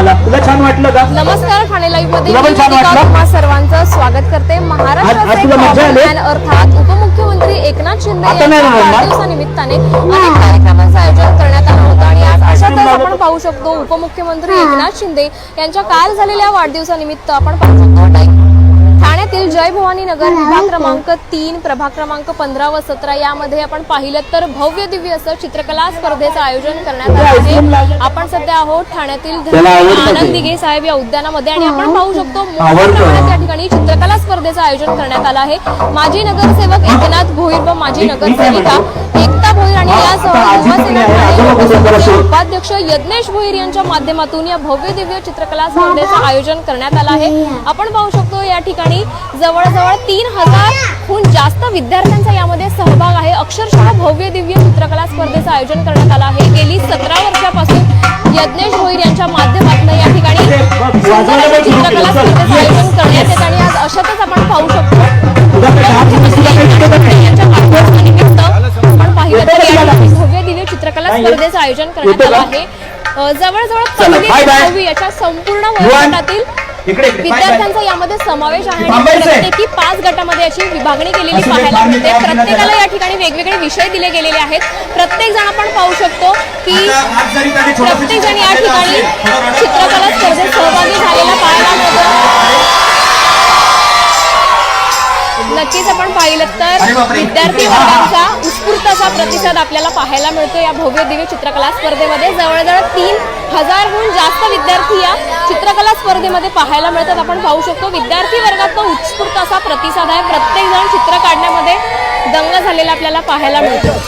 मला तुला छान वाटलं का नमस्कार ठाणे लाईव्हमध्ये तुला पण छान वाटलं? तुम्हा सर्वांचं स्वागत करते आज- आज महाराष्ट्राचे तुला मजा आली? कॉमन मॅन अर्थात उपमुख्यमंत्री एकनाथ शिंदे आता नाही यांच्या रडणार? वाढदिवसानिमित्ताने अनेक कार्यक्रमांचं आयोजन करण्यात आलं होतं आणि आज अशातच आपण पाहू शकतो उपमुख्यमंत्री एकनाथ शिंदे यांच्या काल झालेल्या वाढदिवसानिमित्त आपण पाहू शकतो ठाण्यातील जय भवानी नगर विभाग क्रमांक तीन प्रभाग क्रमांक पंधरा व सतरा यामध्ये आपण पाहिलं तर भव्य दिव्य असं चित्रकला स्पर्धेचं आयोजन करण्यात आलं आहे. आपण सध्या आहोत ठाण्यातील. आनंद दिघे साहेब या उद्यानामध्ये आणि आपण पाहू शकतो मोठ्या. प्रमाणात या ठिकाणी चित्रकला स्पर्धेचं आयोजन करण्यात आलं आहे. माजी नगरसेवक एकनाथ भोईर व माजी नगरसेविका एकता भोईर आणि यासह. उपाध्यक्ष यज्ञेश भोईर यांच्या माध्यमातून या भव्य दिव्य चित्रकला स्पर्धेचं आयोजन करण्यात आलं आहे. आपण पाहू शकतो या ठिकाणी जवळजवळ तीन हजारहून जास्त विद्यार्थ्यांचा यामध्ये सहभाग आहे. अक्षरशः भव्य दिव्य चित्रकला स्पर्धेचं आयोजन करण्यात आलं आहे. गेली सतरा वर्षापासून यज्ञेश भोईर यांच्या माध्यमातून या ठिकाणी चित्रकला स्पर्धेचं आयोजन करण्यात येत आणि आज अशातच आपण पाहू शकतो. नाही, स्पर्धेचं आयोजन करण्यात येतो आलं? आहे जवळजवळ पहिली ते. दहावी याच्या संपूर्ण वयोगटातील. विद्यार्थ्यांचा यामध्ये समावेश आहे आणि. प्रत्येकी पाच गटामध्ये याची विभागणी केलेली पाहायला मिळते प्रत्येकाला या ठिकाणी वेगवेगळे विषय दिले गेलेले आहेत प्रत्येक जण आपण पाहू शकतो की प्रत्येक जण या ठिकाणी चित्रकला स्पर्धेत सहभागी झालेला पाहायला मिळतो नक्कीच आपण पाहिलं तर. विद्यार्थी. वर्गाचा उत्स्फूर्त असा प्रतिसाद आपल्याला पाहायला मिळतो या भव्य दिव्य चित्रकला स्पर्धेमध्ये जवळजवळ तीन हजारहून जास्त विद्यार्थी या चित्रकला स्पर्धेमध्ये पाहायला मिळतात आपण पाहू शकतो विद्यार्थी वर्गाचा उत्स्फूर्त असा प्रतिसाद आहे प्रत्येक जण चित्र काढण्यामध्ये दंग झालेला आपल्याला पाहायला मिळतो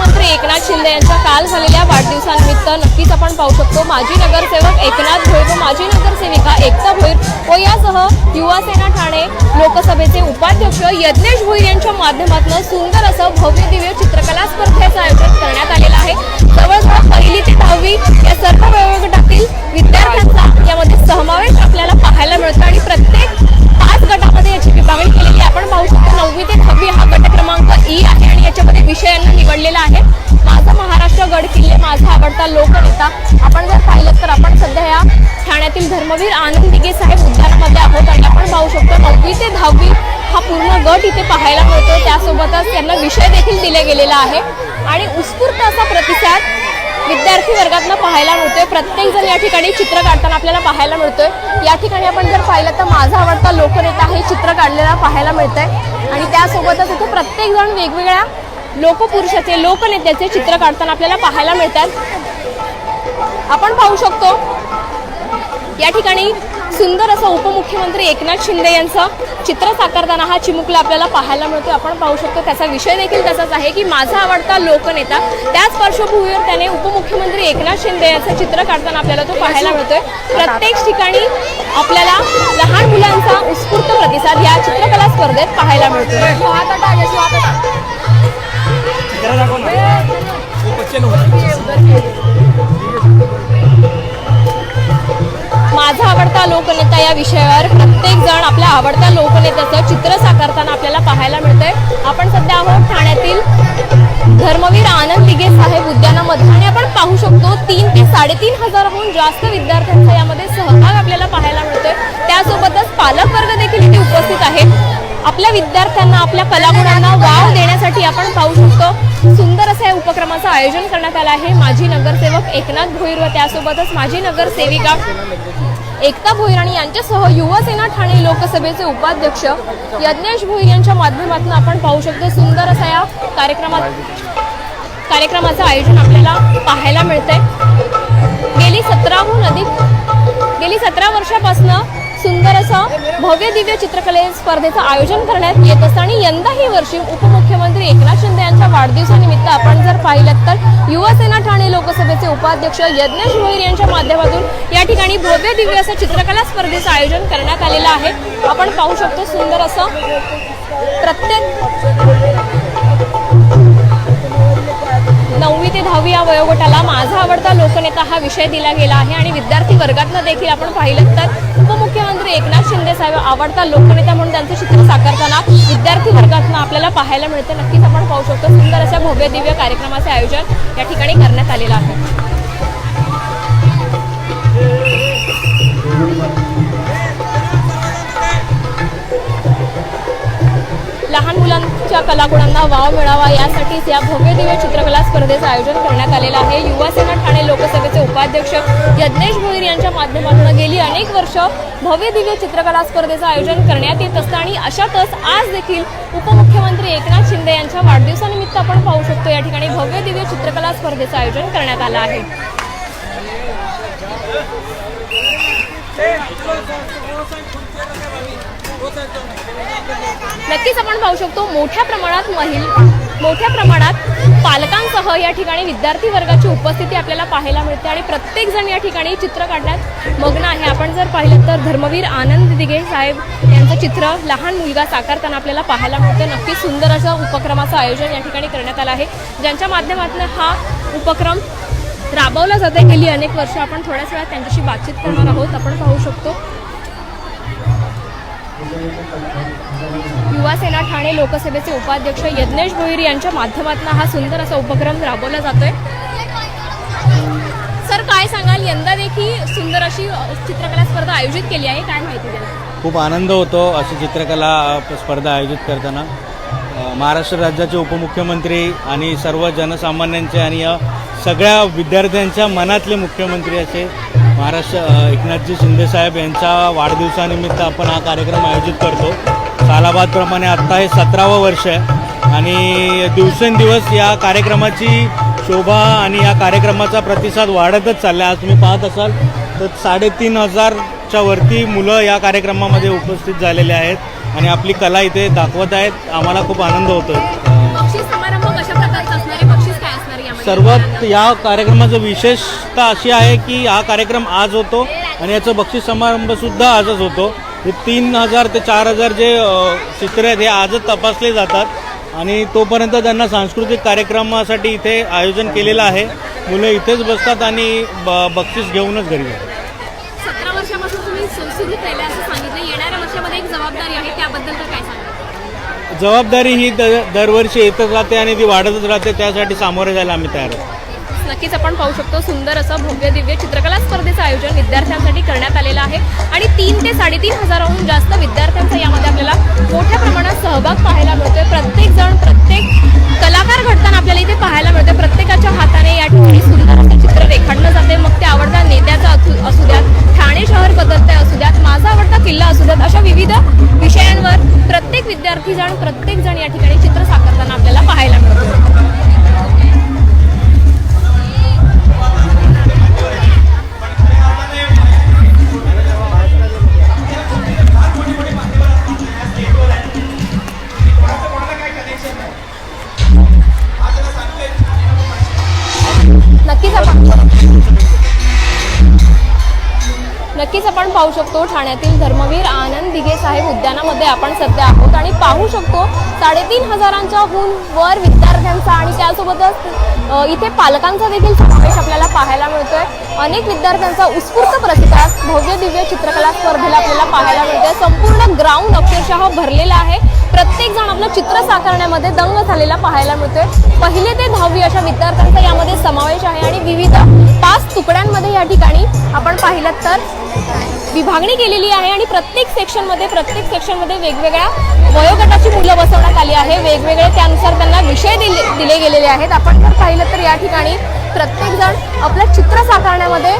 मुख्यमंत्री एकनाथ शिंदे यांच्या काल झालेल्या वाढदिवसानिमित्त नक्कीच आपण पाहू शकतो. माजी नगरसेवक एकनाथ भोईर व माजी नगरसेविका एकता भोईर व यासह युवा सेना ठाणे लोकसभेचे उपाध्यक्ष यज्ञेश भोईर यांच्या माध्यमातून सुंदर असं भव्य दिव्य चित्रकला स्पर्धेचं आयोजन करण्यात आलेलं आहे. जवळजवळ पहिली ते दहावी या सर्व वयोगटातील विद्यार्थ्यांचा यामध्ये समावेश आपल्याला पाहायला मिळतो आणि प्रत्येक याच्यामध्ये विषयांना निवडलेला आहे. माझा महाराष्ट्र गड किल्ले माझा आवडता लोकनेता. आपण जर पाहिलं तर आपण सध्या या ठाण्यातील धर्मवीर आनंद दिगे साहेब उद्यानामध्ये आहोत आणि आपण पाहू शकतो नववी ते दहावी हा पूर्ण गट इथे पाहायला मिळतो त्यासोबतच त्यांना विषय देखील दिले गेलेला आहे. आणि उत्स्फूर्त असा प्रतिसाद विद्यार्थी वर्गातनं पाहायला मिळतोय. प्रत्येकजण या ठिकाणी चित्र काढताना आपल्याला पाहायला मिळतोय. या ठिकाणी आपण जर पाहिलं तर माझा आवडता लोकनेता हे चित्र काढलेला पाहायला मिळतंय. आणि त्यासोबतच इथे प्रत्येकजण वेगवेगळ्या लोकपुरुषाचे लोकनेत्याचे चित्र काढताना आपल्याला पाहायला मिळतात. आपण पाहू शकतो या ठिकाणी सुंदर असं उपमुख्यमंत्री एकनाथ शिंदे यांचं चित्र साकारताना हा चिमुकला आपल्याला पाहायला मिळतो आपण पाहू शकतो त्याचा विषय देखील तसाच आहे की माझा आवडता लोकनेता त्याच पार्श्वभूमीवर त्याने उपमुख्यमंत्री एकनाथ शिंदे यांचं चित्र काढताना आपल्याला तो पाहायला मिळतोय. प्रत्येक ठिकाणी आपल्याला लहान मुलांचा उत्स्फूर्त प्रतिसाद या चित्रकला स्पर्धेत पाहायला मिळतो माझा आवडता लोकनेता या विषयावर प्रत्येक जण आपल्या आवडत्या लोकनेत्याचं चित्र साकारताना आपल्याला पाहायला मिळतंय. आपण सध्या आहोत ठाण्यातील धर्मवीर आनंद दिघे साहेब उद्यानामध्ये. आणि आपण पाहू शकतो तीन ते साडेतीन हजारहून जास्त विद्यार्थ्यांचा यामध्ये सहभाग आपल्याला पाहायला मिळतोय. त्यासोबतच पालकवर्ग देखील इथे उपस्थित आहेत. आपल्या विद्यार्थ्यांना आपल्या कलागुणांना वाव देण्यासाठी आपण पाहू शकतो. सुंदर असं या उपक्रमाचं आयोजन करण्यात आलं आहे. माजी नगरसेवक एकनाथ भोईर व त्यासोबतच माजी नगरसेविका एकता भोईर आणि यांच्यासह युवासेना ठाणे लोकसभेचे उपाध्यक्ष यज्ञेश भोईर यांच्या माध्यमातून आपण पाहू शकतो. सुंदर असा या कार्यक्रमात कार्यक्रमाचं आयोजन आपल्याला पाहायला मिळतंय. गेली सतराहून अधिक गेली सतरा वर्षापासून सुंदर असं भव्य दिव्य चित्रकले स्पर्धेचं आयोजन करण्यात येत असतं आणि यंदा ही वर्षी उपमुख्यमंत्री एकनाथ शिंदे यांच्या वाढदिवसानिमित्त आपण जर पाहिलं तर युवासेना ठाणे लोकसभेचे उपाध्यक्ष यज्ञेश भोईर यांच्या माध्यमातून या ठिकाणी भव्य दिव्य असं चित्रकला स्पर्धेचं आयोजन करण्यात आलेलं आहे. आपण पाहू शकतो सुंदर असं प्रत्येक नववी ते दहावी या वयोगटाला माझा आवडता लोकनेता हा विषय दिला गेला आहे आणि विद्यार्थी वर्गातनं देखील आपण पाहिलं तर उपमुख्यमंत्री एकनाथ शिंदे साहेब आवडता लोकनेता म्हणून त्यांचं चित्र साकारताना विद्यार्थी वर्गातनं आपल्याला पाहायला मिळते. नक्कीच आपण पाहू शकतो. सुंदर अशा भव्य दिव्य कार्यक्रमाचे आयोजन या ठिकाणी करण्यात आलेलं आहे. लहान मुलांच्या कलागुणांना वाव मिळावा यासाठीच या भव्य दिव्य चित्रकला स्पर्धेचं आयोजन करण्यात आलेलं आहे युवासेना ठाणे लोकसभेचे उपाध्यक्ष यज्ञेश भोईर यांच्या माध्यमातून गेली अनेक वर्ष भव्य दिव्य चित्रकला स्पर्धेचं आयोजन करण्यात येत असतं आणि अशातच आज देखील उपमुख्यमंत्री एकनाथ शिंदे यांच्या वाढदिवसानिमित्त आपण पाहू शकतो या ठिकाणी भव्य दिव्य चित्रकला स्पर्धेचं आयोजन करण्यात आलं आहे नक्कीच आपण पाहू शकतो मोठ्या प्रमाणात महिला मोठ्या प्रमाणात पालकांसह या ठिकाणी विद्यार्थी वर्गाची उपस्थिती आपल्याला पाहायला मिळते आणि प्रत्येक जण या ठिकाणी चित्र काढण्यात मग्न आहे. आपण जर पाहिलं तर धर्मवीर आनंद दिघे साहेब यांचं चित्र लहान मुलगा साकारताना आपल्याला पाहायला मिळतं. नक्की सुंदर असं उपक्रमाचं आयोजन या ठिकाणी करण्यात आलं आहे. ज्यांच्या माध्यमातून हा उपक्रम राबवला जाते गेली अनेक वर्ष आपण थोड्याच वेळात त्यांच्याशी बातचीत करणार आहोत. आपण पाहू शकतो युवासेना ठाणे लोकसभेचे उपाध्यक्ष यज्ञेश भोईर यांच्या माध्यमातून हा सुंदर असा उपक्रम राबवला जातोय. सर काय सांगाल? यंदा देखील सुंदर अशी चित्रकला स्पर्धा आयोजित केली आहे. काय माहिती द्याल? खूप आनंद होतो अशी चित्रकला स्पर्धा आयोजित करताना. महाराष्ट्र राज्याचे उपमुख्यमंत्री आणि सर्व जनसामान्यांचे आणि सगळ्या विद्यार्थ्यांच्या मनातले मुख्यमंत्री असे महाराष्ट्र अ, एकनाथजी शिंदेसाहेब यांच्या वाढदिवसानिमित्त आपण हा कार्यक्रम आयोजित करतो. सालाबादप्रमाणे आत्ता हे सतरावं वर्ष आहे आणि दिवसेंदिवस या कार्यक्रमाची शोभा आणि या कार्यक्रमाचा प्रतिसाद वाढतच चालला आहे आज तुम्ही पाहत असाल तर साडेतीन हजारच्या वरती मुलं या कार्यक्रमामध्ये उपस्थित झालेले आहेत आणि आपली कला इथे दाखवत आहेत. आम्हाला खूप आनंद होतो सर्वात या कार्यक्रमाचं विशेषता अशी आहे की हा कार्यक्रम आज होतो आणि याचं बक्षीस समारंभसुद्धा आजच होतो. हे तीन हजार ते चार हजार जे चित्र आहेत हे आजच तपासले जातात आणि तोपर्यंत त्यांना सांस्कृतिक कार्यक्रमासाठी इथे आयोजन केलेलं आहे. मुलं इथेच बसतात आणि ब बक्षीस घेऊनच घरी जातात सतरा वर्षापासून तुम्ही सु- सुरू केलं असं सांगितलं येणाऱ्या वर्षामध्ये एक जबाबदारी आहे त्याबद्दल तर काय सांगाल जबाबदारी ही द दरवर्षी येतच राहते आणि ती वाढतच राहते त्यासाठी सामोरे जायला आम्ही तयार आहोत. नक्कीच आपण पाहू शकतो सुंदर असं भव्य दिव्य चित्रकला स्पर्धेचं आयोजन विद्यार्थ्यांसाठी करण्यात आलेलं आहे. आणि तीन ते साडेतीन हजाराहून जास्त विद्यार्थ्यांचा यामध्ये आपल्याला मोठ्या प्रमाणात सहभाग पाहायला मिळतोय. प्रत्येक जण प्रत्येक कलाकार घडताना आपल्याला इथे पाहायला मिळतोय. प्रत्येकाच्या हाताने या ठिकाणी सुंदर असं चित्र रेखाटलं जाते. मग ते आवडतात जण प्रत्येक पाहू शकतो. ठाण्यातील धर्मवीर आनंद दिघे साहेब उद्यानामध्ये आपण सध्या आहोत आणि पाहू शकतो साडेतीन हजारांच्याहून वर विद्यार्थ्यांचा आणि त्यासोबतच इथे पालकांचा देखील समावेश आपल्याला पाहायला मिळतोय. अनेक विद्यार्थ्यांचा उत्स्फूर्त प्रतिसाद भव्य दिव्य चित्रकला स्पर्धेला आपल्याला पाहायला मिळतोय. संपूर्ण ग्राउंड अक्षरशः भरलेला आहे. प्रत्येक जण आपलं चित्र साकारण्यामध्ये दंग झालेला पाहायला मिळतोय. पहिले ते दहावी अशा विद्यार्थ्यांचा यामध्ये समावेश आहे आणि विविध पाच तुकड्यांमध्ये या ठिकाणी आपण पाहिलं तर विभागणी केलेली आहे आणि प्रत्येक सेक्शनमध्ये प्रत्येक सेक्शनमध्ये वेगवेगळ्या वयोगटाची मुलं बसवण्यात आली आहे. वेगवेगळे त्यानुसार त्यांना विषय दिले दिले गेलेले आहेत. आपण जर पाहिलं तर या ठिकाणी प्रत्येकजण आपलं चित्र साकारण्यामध्ये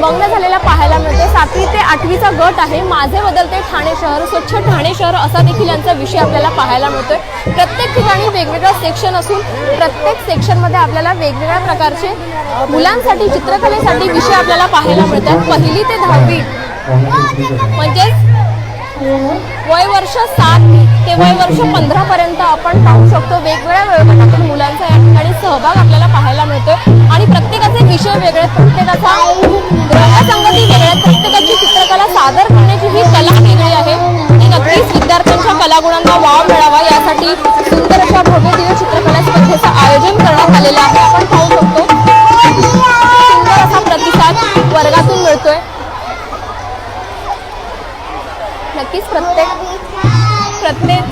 मग्न झालेला पाहायला मिळते. सातवी ते आठवीचा गट आहे. माझे बदलते ठाणे शहर स्वच्छ ठाणे शहर असा देखील यांचा विषय आपल्याला पाहायला मिळतोय. प्रत्येक ठिकाणी वेगवेगळं सेक्शन असून प्रत्येक सेक्शनमध्ये आपल्याला वेगवेगळ्या प्रकारचे मुलांसाठी चित्रकलेसाठी विषय आपल्याला पाहायला मिळतात. पहिली ते दहावी म्हणजेच वय वर्ष सात ते वय वर्ष पंधरा पर्यंत आपण पाहू शकतो. वेगवेगळ्या वयोगटातील मुलांचा या ठिकाणी सहभाग आपल्याला पाहायला मिळतो आणि प्रत्येकाचे विषय वेगळे प्रत्येकाचा रंगसंगती वेगळ्या प्रत्येकाची चित्रकला सादर करण्याची ही कला वेगळी आहे. ती नक्कीच विद्यार्थ्यांच्या कलागुणांना वाव मिळावा यासाठी सुंदर अशा भव्य दिव्य चित्रकला स्पर्धेचं आयोजन करण्यात आलेलं आहे. आपण प्रत्येक प्रत्येक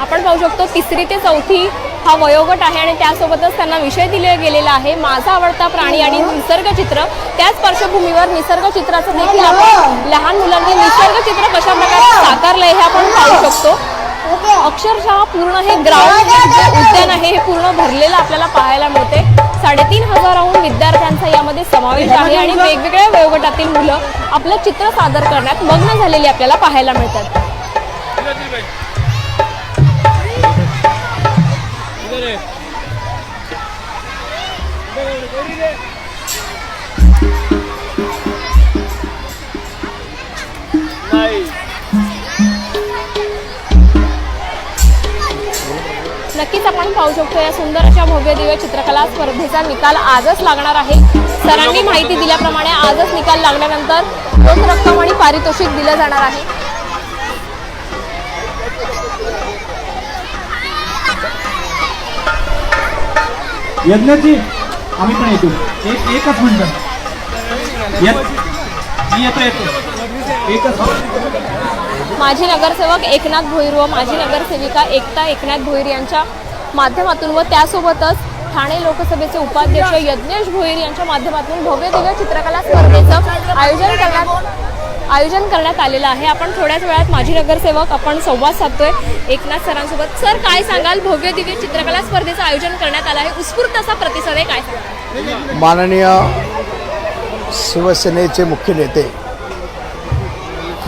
आपण पाहू शकतो तिसरी ते चौथी हा वयोगट आहे आणि त्यासोबतच त्यांना विषय दिले गेलेला आहे. माझा आवडता प्राणी आणि निसर्गचित्र त्याच पार्श्वभूमीवर निसर्गचित्राचं देखील आपण लहान मुलांनी निसर्गचित्र कशा प्रकारे साकारलं आहे हे आपण पाहू शकतो. अक्षरशः पूर्ण हे ग्राउंड उद्यान आहे हे पूर्ण भरलेलं आपल्याला पाहायला मिळते. साडेतीन हजाराहून विद्यार्थ्यांचा यामध्ये समावेश आहे आणि वेगवेगळ्या वयोगटातील मुलं आपलं चित्र सादर करण्यात मग्न झालेली आपल्याला पाहायला मिळतात. नक्कीच आपण पाहू शकतो या सुंदर अशा भव्य दिव्य चित्रकला स्पर्धेचा निकाल आजच लागणार आहे. सरांनी माहिती दिल्याप्रमाणे आजच निकाल लागल्यानंतर रोख रक्कम आणि पारितोषिक दिलं जाणार आहे. यज्ञाची आम्ही पण येतो. एक एकच मिनिट. येतो येतो एकच माजी नगरसेवक एकनाथ भोईर व माजी नगरसेविका एकता एकनाथ भोईर यांच्या माध्यमातून व त्यासोबतच ठाणे लोकसभेचे उपाध्यक्ष यज्ञेश भोईर यांच्या माध्यमातून भव्य दिव्य चित्रकला स्पर्धेचं आयोजन करण्यात आयोजन करण्यात आलेलं आहे. आपण थोड्याच वेळात माजी नगरसेवक आपण संवाद साधतोय. एकनाथ सरांसोबत. सर काय सांगाल? भव्य दिव्य चित्रकला स्पर्धेचं आयोजन करण्यात आलं आहे. उत्स्फूर्त असा प्रतिसाद आहे काय? सांगाल माननीय शिवसेनेचे मुख्य नेते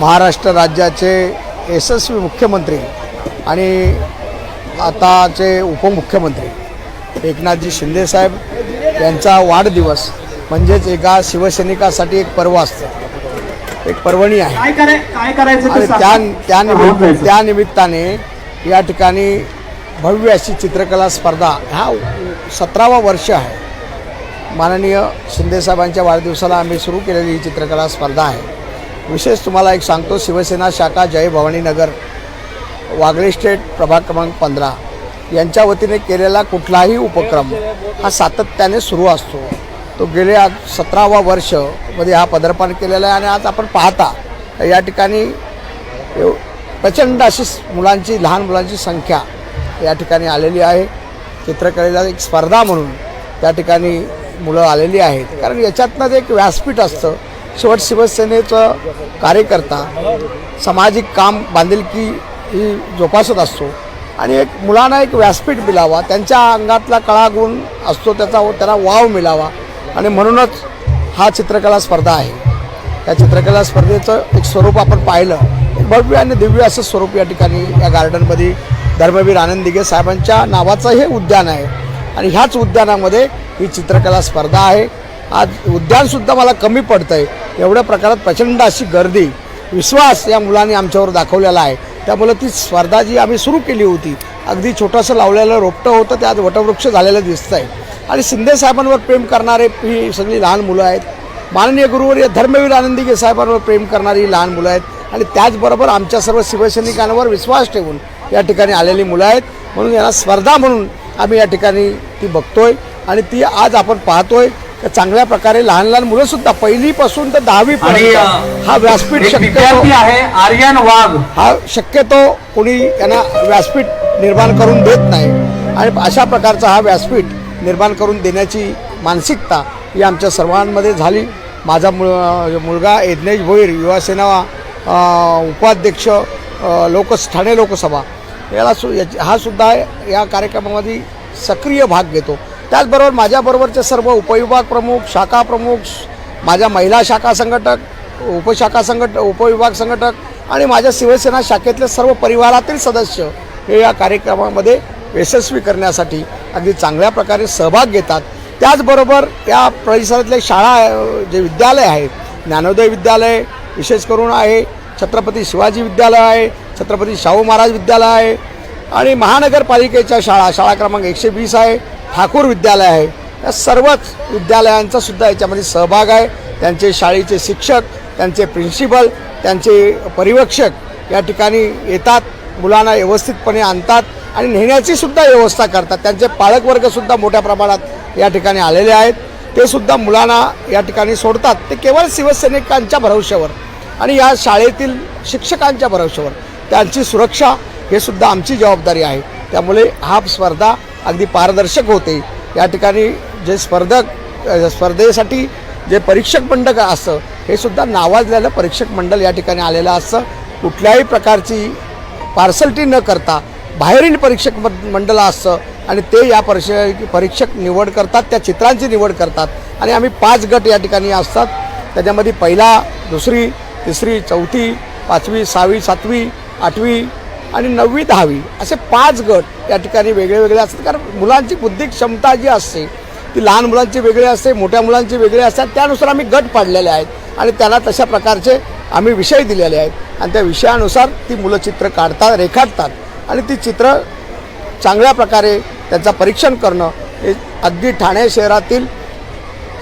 महाराष्ट्र राज्याचे यशस्वी मुख्यमंत्री आणि आताचे उपमुख्यमंत्री एकनाथजी शिंदेसाहेब यांचा वाढदिवस म्हणजेच एका शिवसैनिकासाठी एक पर्व असतं एक पर्वणी आहे त्या सांगा. त्या होऊन निमित्त जायचं. त्या निमित्ताने या ठिकाणी भव्य अशी चित्रकला स्पर्धा ह्या सतरावा वर्ष आहे माननीय शिंदेसाहेबांच्या वाढदिवसाला आम्ही सुरू केलेली ही चित्रकला स्पर्धा आहे विशेष तुम्हाला एक सांगतो शिवसेना शाखा जय भवानीनगर वागळे स्टेट प्रभाग क्रमांक पंधरा. यांच्या वतीने केलेला कुठलाही उपक्रम हा सातत्याने सुरू असतो. तो गेले आज सतरावा वर्षमध्ये हा पदार्पण केलेला आहे आणि आज आपण पाहता या ठिकाणी प्रचंड अशी मुलांची लहान मुलांची संख्या या ठिकाणी आलेली आहे. चित्रकलेला एक स्पर्धा म्हणून त्या ठिकाणी मुलं आलेली आहेत. कारण याच्यातनं एक व्यासपीठ असतं शेवट शिवसेनेचं कार्यकर्ता सामाजिक काम बांधिलकी ही जोपासत असतो. आणि एक मुलांना एक व्यासपीठ मिळावा त्यांच्या अंगातला कळा गुण असतो त्याचा त्याला वाव मिळावा. आणि म्हणूनच हा चित्रकला स्पर्धा आहे. या चित्रकला स्पर्धेचं एक स्वरूप आपण पाहिलं. एक भव्य आणि दिव्य असं स्वरूप या ठिकाणी या गार्डनमध्ये धर्मवीर आनंद दिघे साहेबांच्या नावाचं हे उद्यान आहे. आणि ह्याच उद्यानामध्ये ही चित्रकला स्पर्धा आहे. आज उद्यानसुद्धा मला कमी पडतं आहे एवढ्या प्रकारात प्रचंड अशी गर्दी विश्वास या मुलांनी आमच्यावर दाखवलेला आहे. त्यामुळे ती स्पर्धा जी आम्ही सुरू केली होती अगदी छोटंसं लावलेलं रोपटं होतं ते आज वटवृक्ष झालेलं दिसतं आहे आणि शिंदे साहेबांवर प्रेम करणारे ही सगळी लहान मुलं आहेत. माननीय गुरुवर्य धर्मवीर आनंदीगे साहेबांवर प्रेम करणारी लहान मुलं आहेत. आणि त्याचबरोबर आमच्या सर्व शिवसैनिकांवर विश्वास ठेवून या ठिकाणी आलेली मुलं आहेत. म्हणून यांना स्पर्धा म्हणून आम्ही या ठिकाणी ती बघतोय. आणि ती आज आपण पाहतोय. चांगल्या प्रकारे लहान लहान मुलं सुद्धा पहिलीपासून तर दहावी हा व्यासपीठ शक्यतो विद्यार्थी आहे आर्यन वाघ. हा शक्यतो कोणी यांना व्यासपीठ निर्माण करून देत नाही. आणि अशा प्रकारचा हा व्यासपीठ निर्माण करून देण्याची मानसिकता ही आमच्या सर्वांमध्ये झाली. माझा मुल मुलगा यज्ञेश भोईर युवासेना उपाध्यक्ष लोक ठाणे लोकसभा. याला सु याची- हा सुद्धा या कार्यक्रमामध्ये सक्रिय भाग घेतो. त्याचबरोबर माझ्याबरोबरचे सर्व उपविभाग प्रमुख शाखा प्रमुख माझ्या महिला शाखा संघटक उपशाखा संघट उपविभाग संघटक आणि माझ्या शिवसेना शाखेतले सर्व परिवारातील सदस्य हे या कार्यक्रमामध्ये यशस्वी करण्यासाठी अगदी चांगल्या प्रकारे सहभाग घेतात. त्याचबरोबर या परिसरातले शाळा जे विद्यालय आहेत ज्ञानोदय विद्यालय विशेष करून आहे छत्रपती शिवाजी विद्यालय आहे छत्रपती शाहू महाराज विद्यालय आहे आणि महानगरपालिकेच्या शाळा शाळा क्रमांक एकशे वीस आहे ठाकूर विद्यालय आहे. या सर्वच विद्यालयांचा सुद्धा याच्यामध्ये सहभाग आहे. त्यांचे शाळेचे शिक्षक त्यांचे प्रिन्सिपल त्यांचे परिवेक्षक या ठिकाणी येतात मुलांना व्यवस्थितपणे आणतात आणि नेण्याची सुद्धा व्यवस्था करतात. त्यांचे पालकवर्गसुद्धा मोठ्या प्रमाणात या ठिकाणी आलेले आहेत. ते सुद्धा मुलांना या ठिकाणी सोडतात. ते केवळ शिवसैनिकांच्या भरवशावर आणि या शाळेतील शिक्षकांच्या भरवशावर त्यांची सुरक्षा हे सुद्धा आमची जबाबदारी आहे. त्यामुळे हा स्पर्धा अगदी पारदर्शक होते. या ठिकाणी जे स्पर्धक स्पर्धेसाठी जे परीक्षक मंडळ असतं हे सुद्धा नावाजलेलं परीक्षक मंडळ या ठिकाणी आलेलं असतं. कुठल्याही प्रकारची पार्सलटी न करता बाहेरील परीक्षक मंडळ असतं आणि ते या परीक्ष परीक्षक निवड करतात त्या चित्रांची निवड करतात. आणि आम्ही पाच गट या ठिकाणी असतात. त्याच्यामध्ये पहिला दुसरी तिसरी चौथी पाचवी सहावी सातवी आठवी आणि नववी दहावी असे पाच गट या ठिकाणी वेगळे वेगळे असतात. कारण मुलांची बुद्धिक क्षमता जी असते ती लहान मुलांची वेगळी असते मोठ्या मुलांची वेगळी असतात त्यानुसार आम्ही गट पाडलेले आहेत. आणि त्यांना तशा प्रकारचे आम्ही विषय दिलेले आहेत. आणि त्या विषयानुसार ती मुलं चित्र काढतात रेखाटतात. आणि ती चित्र चांगल्या प्रकारे त्यांचं परीक्षण करणं हे अगदी ठाणे शहरातील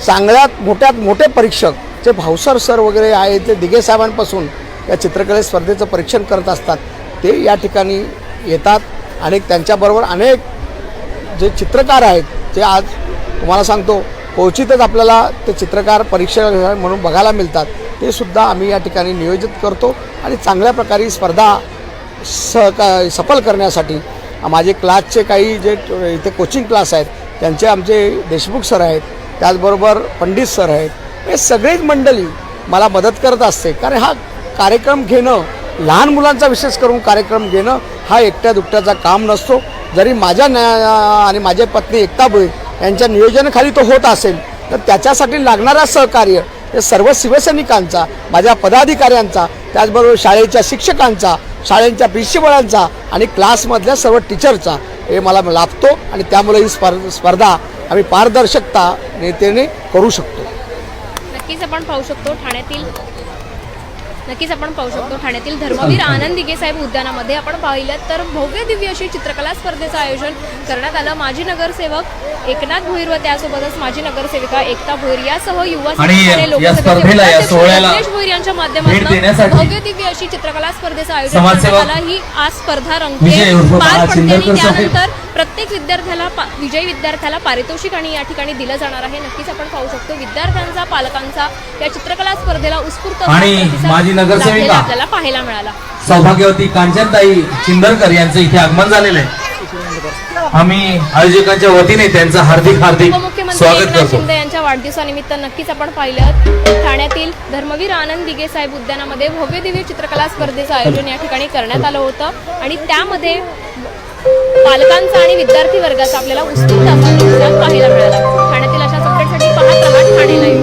चांगल्यात मोठ्यात मोठे परीक्षक जे भावसर सर वगैरे आहेत ते दिघे साहेबांपासून या चित्रकले स्पर्धेचं परीक्षण करत असतात ते या ठिकाणी येतात आणि त्यांच्याबरोबर अनेक जे चित्रकार आहेत जे आज तुम्हाला सांगतो क्वचितच आपल्याला ते चित्रकार परीक्षा म्हणून बघायला मिळतात. ते सुद्धा आम्ही या ठिकाणी नियोजित करतो आणि चांगल्या प्रकारे स्पर्धा सहका सफल करण्यासाठी माझे क्लासचे काही जे इथे कोचिंग क्लास आहेत त्यांचे आमचे देशमुख सर आहेत त्याचबरोबर पंडित सर आहेत हे सगळेच मंडळी मला मदत करत असते. कारण हा कार्यक्रम घेणं लहान मुलांचा विशेष करून कार्यक्रम घेणं हा एकट्या दुकट्याचा काम नसतो. जरी माझ्या न्या- आणि माझ्या पत्नी एकता भोईर यांच्या नियोजनाखाली तो होत असेल तर त्याच्यासाठी लागणारा सहकार्य हे सर्व शिवसैनिकांचा माझ्या पदाधिकाऱ्यांचा त्याचबरोबर शाळेच्या शिक्षकांचा शाळेच्या प्रिन्सिपलांचा आणि क्लासमधल्या सर्व टीचरचा हे मला लाभतो आणि त्यामुळे ही स्पर् स्पर्धा आम्ही पारदर्शकता नेतेने करू शकतो. नक्कीच आपण पाहू शकतो ठाण्यातील नक्कीच आपण पाहू शकतो ठाण्यातील धर्मवीर आनंद दिघे साहेब उद्यानामध्ये आपण पाहिलं तर भव्य दिव्य अशी चित्रकला स्पर्धेचं आयोजन करण्यात आलं. माजी नगरसेवक एकनाथ भोईर व त्यासोबतच माजी नगरसेविका एकता भोईर यासह युवा लोकसभेचे भोईर यांच्या माध्यमातून भव्य दिव्य अशी चित्रकला स्पर्धेचं आयोजन करण्यात आलं. ही आज स्पर्धा रंगते उर्फ पार पडते आणि. त्यानंतर प्रत्येक विद्यार्थ्याला विजयी विद्यार्थ्याला पारितोषिक आणि या ठिकाणी दिलं जाणार आहे. नक्कीच आपण पाहू शकतो विद्यार्थ्यांचा पालकांचा या चित्रकला स्पर्धेला उत्स्फूर्त माजी नगरसेविका. आपल्याला पाहायला मिळाला. सौभाग्यवती कांचनताई चिंदरकर यांचं इथे आगमन झालेलं आहे. आम्ही आयोजकांच्या वतीने त्यांचं हार्दिक हार्दिक उपमुख्यमंत्री स्वागत एकनाथ करतो. शिंदे यांच्या वाढदिवसानिमित्त नक्कीच आपण पाहिलं. ठाण्यातील धर्मवीर आनंद दिघे साहेब उद्यानामध्ये भव्य दिव्य चित्रकला स्पर्धेचं आयोजन या ठिकाणी करण्यात आलं होतं. आणि त्यामध्ये पालकांचा आणि विद्यार्थी वर्गाचा आपल्याला उत्स्फूर्त असा प्रतिसाद पाहायला मिळाला. ठाण्यातील अशा अपडेटसाठी पाहत राहा ठाणे लाईव्ह